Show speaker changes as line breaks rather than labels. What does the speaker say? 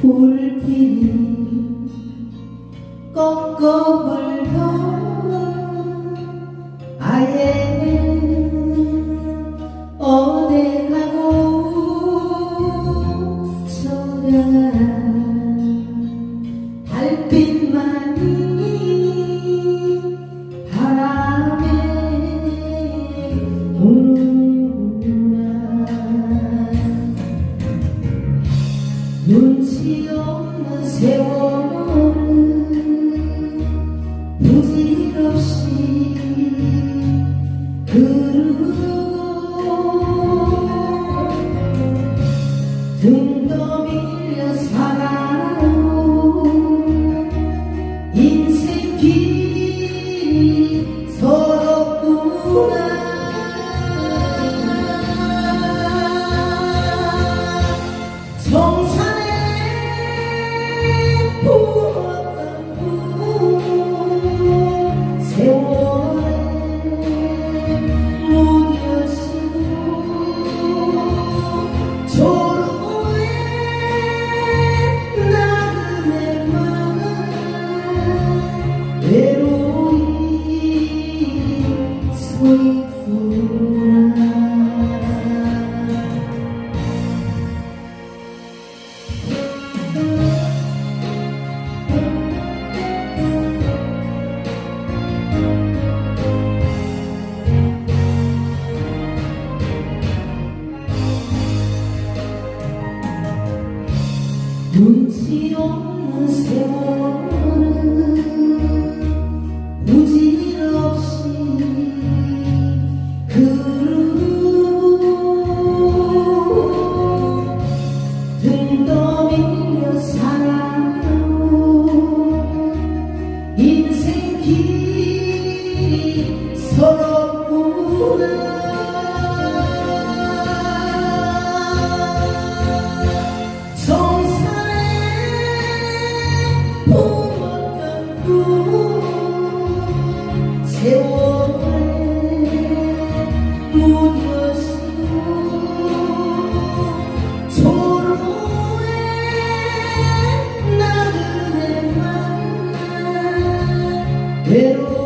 볼펜이 꺾어 벌 끝이 없는 세월은 부질없이 흐르고 등 눈치 없는 Pero